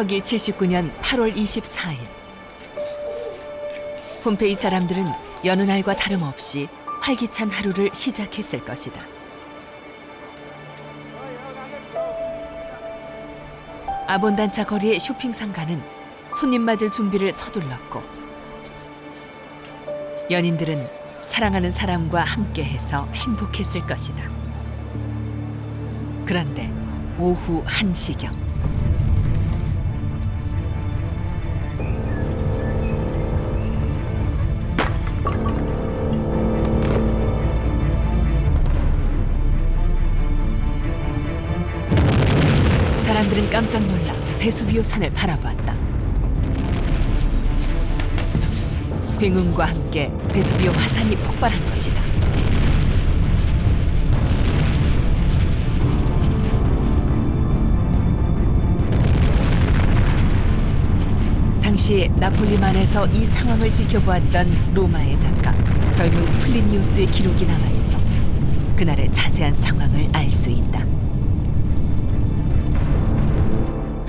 서기 79년 8월 24일 폼페이 사람들은 여느 날과 다름없이 활기찬 하루를 시작했을 것이다. 아본단차 거리의 쇼핑 상가는 손님 맞을 준비를 서둘렀고 연인들은 사랑하는 사람과 함께해서 행복했을 것이다. 그런데 오후 1시경 사람들은 깜짝 놀라 베수비오 산을 바라보았다. 굉음과 함께 베수비오 화산이 폭발한 것이다. 당시 나폴리만에서 이 상황을 지켜보았던 로마의 작가 젊은 플리니우스의 기록이 남아 있어 그날의 자세한 상황을 알 수 있다.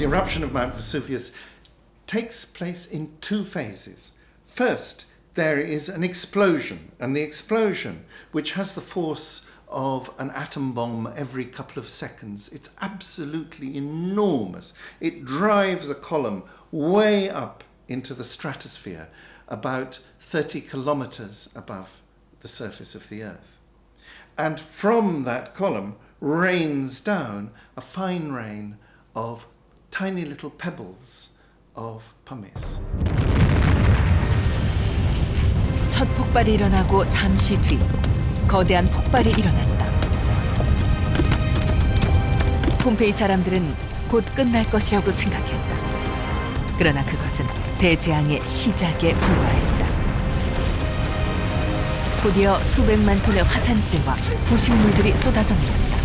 The eruption of Mount Vesuvius takes place in two phases. First, there is an explosion, and the explosion, which has the force of an atom bomb every couple of seconds, it's absolutely enormous. It drives a column way up into the stratosphere, about 30 kilometers above the surface of the Earth. And from that column rains down a fine rain of tiny little pebbles of pumice. 첫 폭발이 일어나고 잠시 뒤 거대한 폭발이 일어났다. 폼페이 사람들은 곧 끝날 것이라고 생각했다. 그러나 그것은 대재앙의 시작에 불과했다. 곧이어 수백만 톤의 화산재와 부식물들이 쏟아져 내렸다.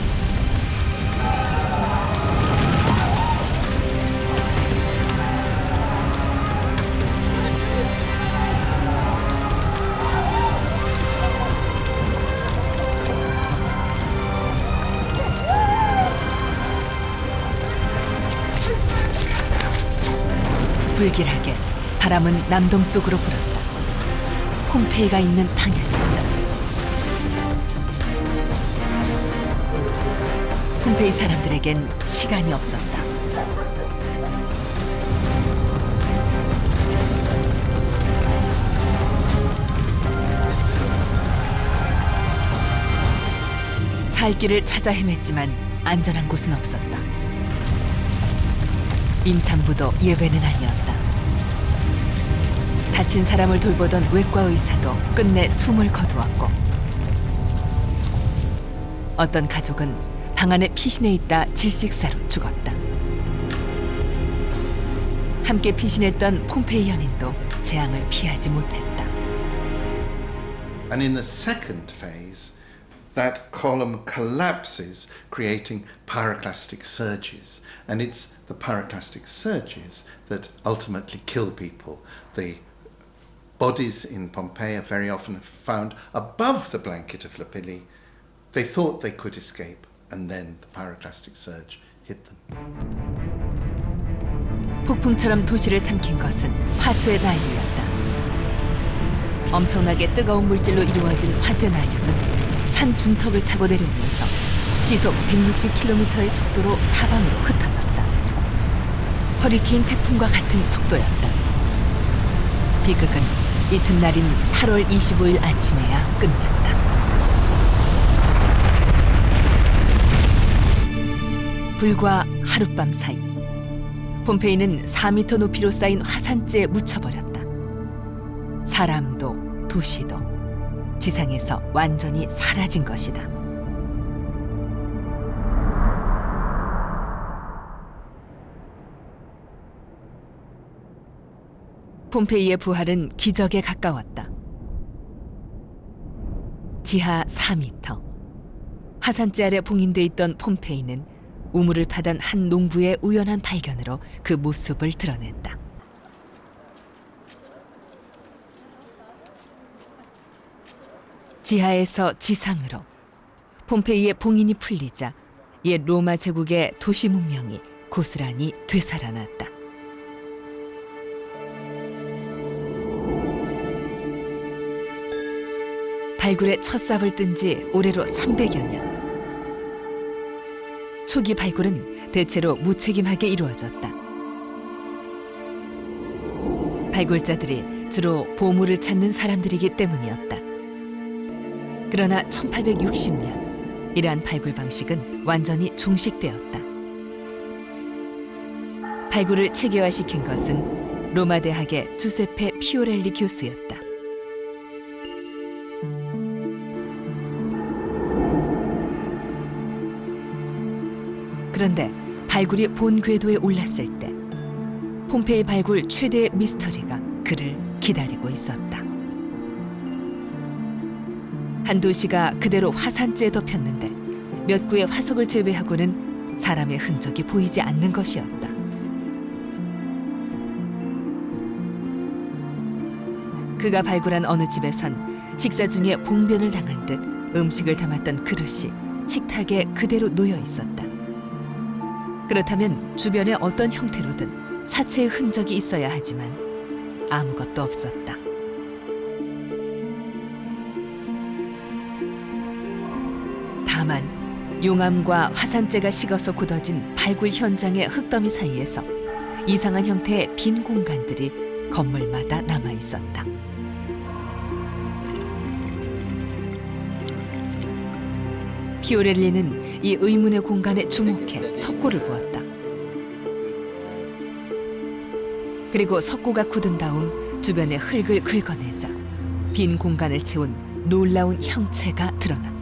불길하게 바람은 남동쪽으로 불었다. 폼페이가 있는 방향이었다. 폼페이 사람들에겐 시간이 없었다. 살 길을 찾아 헤맸지만 안전한 곳은 없었다. 임산부도 예외는 아니었다. 다친 사람을 돌보던 외과 의사도 끝내 숨을 거두었고 어떤 가족은 방 안에 피신해 있다 질식사로 죽었다. 함께 피신했던 폼페이 연인도 재앙을 피하지 못했다. And in the second phase, that column collapses, creating pyroclastic surges. And it's the pyroclastic surges that ultimately kill people. The bodies in Pompeii are very often found above the blanket of Lapilli. They thought they could escape, and then the pyroclastic surge hit them. 폭풍처럼 도시를 삼킨 것은 화수의 난류였다. 엄청나게 뜨거운 물질로 이루어진 화수의 난류는 산 둔턱을 타고 내려오면서 시속 160km의 속도로 사방으로 흩어졌다. 허리케인 태풍과 같은 속도였다. 비극은 이튿날인 8월 25일 아침에야 끝났다. 불과 하룻밤 사이 폼페이는 4미터 높이로 쌓인 화산재에 묻혀버렸다. 사람도 도시도 지상에서 완전히 사라진 것이다. 폼페이의 부활은 기적에 가까웠다. 지하 4미터. 화산재 아래 봉인돼 있던 폼페이는 우물을 파던 한 농부의 우연한 발견으로 그 모습을 드러냈다. 지하에서 지상으로 폼페이의 봉인이 풀리자 옛 로마 제국의 도시 문명이 고스란히 되살아났다. 발굴의 첫 삽을 뜬 지 올해로 300여 년. 초기 발굴은 대체로 무책임하게 이루어졌다. 발굴자들이 주로 보물을 찾는 사람들이기 때문이었다. 그러나 1860년 이러한 발굴 방식은 완전히 종식되었다. 발굴을 체계화시킨 것은 로마 대학의 주세페 피오렐리 교수였다. 그런데 발굴이 본 궤도에 올랐을 때 폼페이 발굴 최대의 미스터리가 그를 기다리고 있었다. 한 도시가 그대로 화산재에 덮였는데 몇 구의 화석을 제외하고는 사람의 흔적이 보이지 않는 것이었다. 그가 발굴한 어느 집에선 식사 중에 봉변을 당한 듯 음식을 담았던 그릇이 식탁에 그대로 놓여 있었다. 그렇다면 주변에 어떤 형태로든 사체의 흔적이 있어야 하지만 아무것도 없었다. 다만 용암과 화산재가 식어서 굳어진 발굴 현장의 흙더미 사이에서 이상한 형태의 빈 공간들이 건물마다 남아 있었다. 피오렐리는 이 의문의 공간에 주목해 석고를 부었다. 그리고 석고가 굳은 다음 주변의 흙을 긁어내자 빈 공간을 채운 놀라운 형체가 드러났다.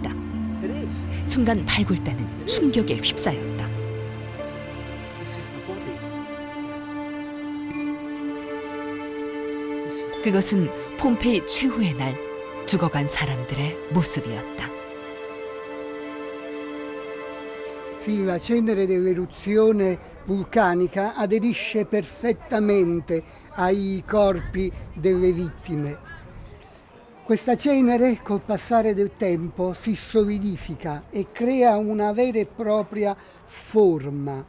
순간 발굴단은 충격에 휩싸였다. 그것은 폼페이 최후의 날 죽어간 사람들의 모습이었다. Sì, la cenere dell'eruzione vulcanica aderisce perfettamente ai corpi delle vittime. Questa cenere col passare del tempo si solidifica e crea una vera e propria forma.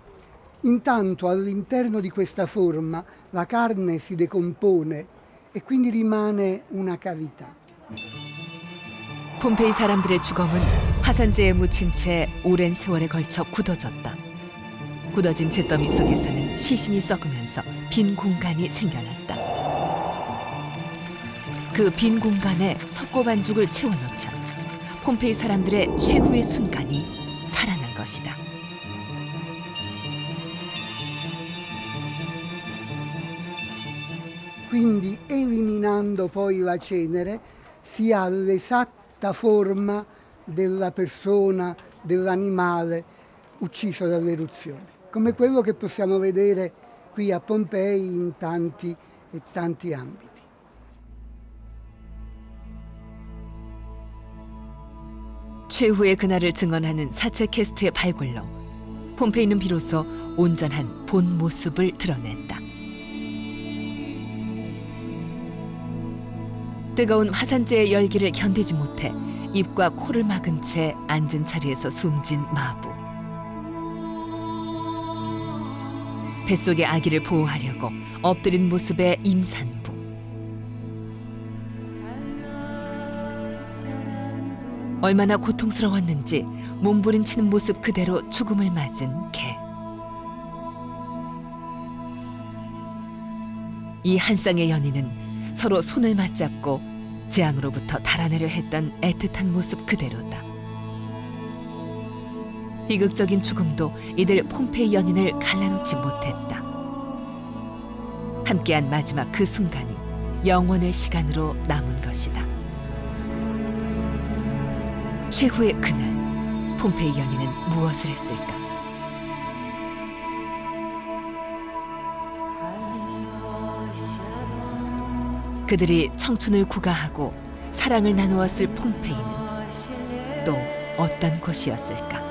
Intanto all'interno di questa forma la carne si decompone e quindi rimane una cavità. 폼페이 사람들의 주검은 화산재에 묻힌 채 오랜 세월에 걸쳐 굳어졌다. 굳어진 잿더미 속에서는 시신이 썩으면서 빈 공간이 생겨났다. 그 빈 공간에 석고 반죽을 채워넣자 폼페이 사람들의 최후의 순간이 살아난 것이다. Quindi eliminando poi la cenere si ha l'esatta forma della persona, dell'animale ucciso dall'eruzione, come quello che possiamo vedere qui a Pompei in tanti e tanti ambiti. 최후의 그날을 증언하는 사체 캐스트의 발굴로 폼페이는 비로소 온전한 본 모습을 드러냈다. 뜨거운 화산재의 열기를 견디지 못해 입과 코를 막은 채 앉은 자리에서 숨진 마부. 뱃속의 아기를 보호하려고 엎드린 모습의 임산 얼마나 고통스러웠는지 몸부림치는 모습 그대로 죽음을 맞은 개. 이 한 쌍의 연인은 서로 손을 맞잡고 재앙으로부터 달아내려 했던 애틋한 모습 그대로다. 비극적인 죽음도 이들 폼페이 연인을 갈라놓지 못했다. 함께한 마지막 그 순간이 영원의 시간으로 남은 것이다. 최후의 그날 폼페이 연인은 무엇을 했을까? 그들이 청춘을 구가하고 사랑을 나누었을 폼페이는 또 어떤 곳이었을까?